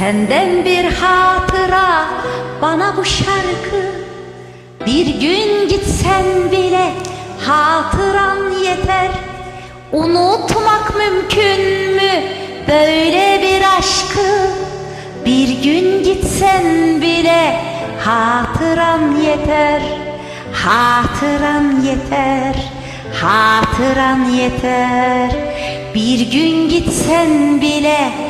Senden bir hatıra bana bu şarkı. Bir gün gitsen bile hatıran yeter. Unutmak mümkün mü böyle bir aşkı? Bir gün gitsen bile hatıran yeter. Hatıran yeter Hatıran yeter. Bir gün gitsen bile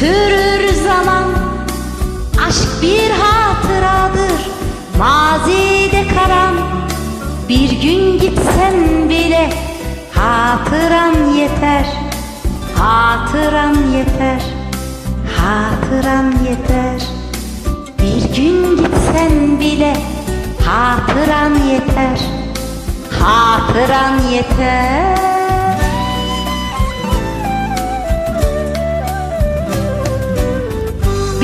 götürür zaman Aşk bir hatıradır mazide kalan. Bir gün gitsen bile hatıran yeter Hatıran yeter Hatıran yeter. Bir gün gitsen bile hatıran yeter Hatıran yeter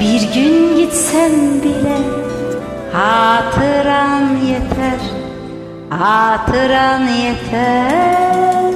Bir gün gitsen bile Hatıran yeter Hatıran yeter